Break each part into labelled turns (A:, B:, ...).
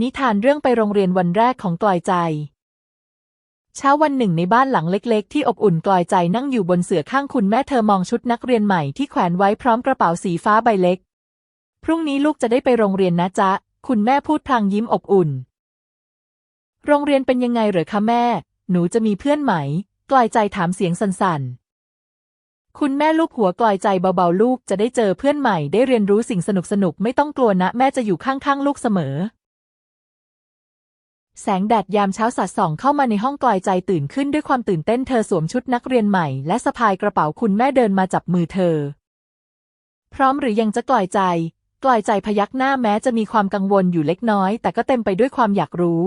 A: นิทานเรื่องไปโรงเรียนวันแรกของกลอยใจ เช้าวันหนึ่งในบ้านหลังเล็ก ๆ ที่อบอุ่นกลอยใจนั่งอยู่บนเสื่อข้างคุณแม่เธอมองชุดนักเรียนใหม่ที่แขวนไว้พร้อมกระเป๋าสีฟ้าใบเล็ก พรุ่งนี้ลูกจะได้ไปโรงเรียนนะจ๊ะ คุณแม่พูดพลางยิ้มอบอุ่น โรงเรียนเป็นยังไงเหรอคะแม่ หนูจะมีเพื่อนไหม กลอยใจถามเสียงสั่นๆ คุณแม่ลูกหัวกลอยใจเบาๆ ลูกจะได้เจอเพื่อนใหม่ได้เรียนรู้สิ่งสนุกๆไม่ต้องกลัวนะ แม่จะอยู่ข้างๆ ลูกเสมอ แสงแดดยามเช้าสาดส่องเข้ามาในห้องกลอยใจตื่นขึ้นด้วยความตื่นเต้นเธอสวมชุดนักเรียนใหม่และสะพายกระเป๋าคุณแม่เดินมาจับมือเธอ พร้อมหรือยังจะกลอยใจ กลอยใจพยักหน้าแม้จะมีความกังวลอยู่เล็กน้อย แต่ก็เต็มไปด้วยความอยากรู้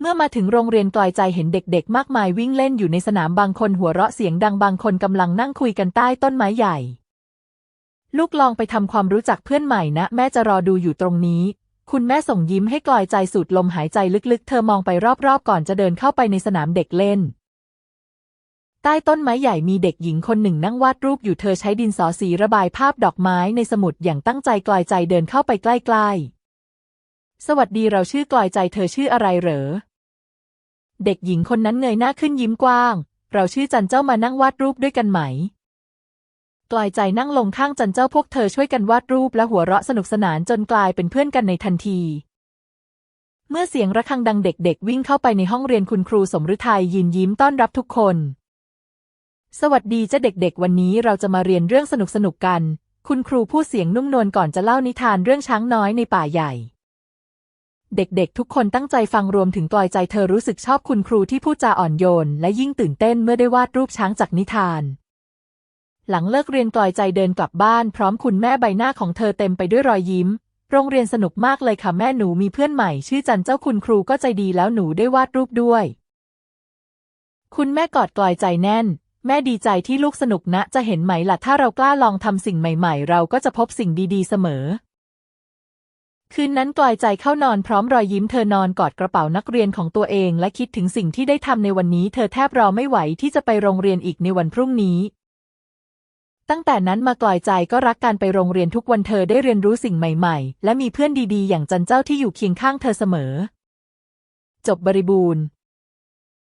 A: เมื่อมาถึงโรงเรียนกลอยใจเห็นเด็กๆ มากมายวิ่งเล่นอยู่ในสนามบางคนหัวเราะเสียงดังบางคนกำลังนั่งคุยกันใต้ต้นไม้ใหญ่ ลูกลองไปทำความรู้จักเพื่อนใหม่นะ แม่จะรอดูอยู่ตรงนี้ คุณแม่ส่งยิ้มให้กลอยใจสูดลมหายใจลึกๆ เธอมองไปรอบๆ ก่อนจะเดินเข้าไปในสนามเด็กเล่น ใต้ต้นไม้ใหญ่มีเด็กหญิงคนหนึ่งนั่งวาดรูปอยู่เธอใช้ดินสอสีระบายภาพดอกไม้ในสมุดอย่างตั้งใจกลอยใจเดินเข้าไปใกล้ๆ สวัสดีเราชื่อกลอยใจเธอชื่ออะไรเหรอ เด็กหญิงคนนั้นเงยหน้าขึ้นยิ้มกว้าง เราชื่อจันเจ้ามานั่งวาดรูปด้วยกันไหม กลอยใจนั่งลงข้างจันเจ้าพวกเธอช่วยกันวาดรูปและหัวเราะสนุกสนานจนกลายเป็นเพื่อนกันในทันที เมื่อเสียงระฆังดังเด็กๆ วิ่งเข้าไปในห้องเรียนคุณครูสมฤทัยยืนยิ้มต้อนรับทุกคน สวัสดีจ้าเด็กๆ วันนี้เราจะมาเรียนเรื่องสนุกๆกัน คุณครูพูดเสียงนุ่มนวลก่อนจะเล่านิทานเรื่องช้างน้อยในป่าใหญ่ เด็กๆ ทุกคนตั้งใจฟังรวมถึงกลอยใจเธอรู้สึกชอบคุณครูที่พูดจาอ่อนโยน และยิ่งตื่นเต้นเมื่อได้วาดรูปช้างจากนิทาน หลังเลิกเรียนกลอยใจเดินกลับบ้านพร้อมคุณแม่ใบหน้าของเธอเต็มไปด้วยรอยยิ้ม โรงเรียนสนุกมากเลยค่ะแม่หนูมีเพื่อนใหม่ ชื่อจันเจ้าคุณครูก็ใจดีแล้วหนูได้วาดรูปด้วย คุณแม่กอดกลอยใจแน่น แม่ดีใจที่ลูกสนุกนะจะเห็นไหมล่ะถ้าเรากล้าลองทำสิ่งใหม่ ๆ เราก็จะพบสิ่งดีๆ เสมอ คืนนั้นกลอยใจเข้านอนพร้อมรอยยิ้มเธอนอนกอดกระเป๋านักเรียนของตัวเอง และคิดถึงสิ่งที่ได้ทำในวันนี้ เธอแทบรอไม่ไหวที่จะไปโรงเรียนอีกในวันพรุ่งนี้ ตั้งแต่นั้นมากลอยใจก็รักการไปโรงเรียนทุกวันเธอได้เรียนรู้สิ่งใหม่ ๆ และมีเพื่อนดีๆ อย่างจันเจ้าที่อยู่เคียงข้างเธอเสมอ จบบริบูรณ์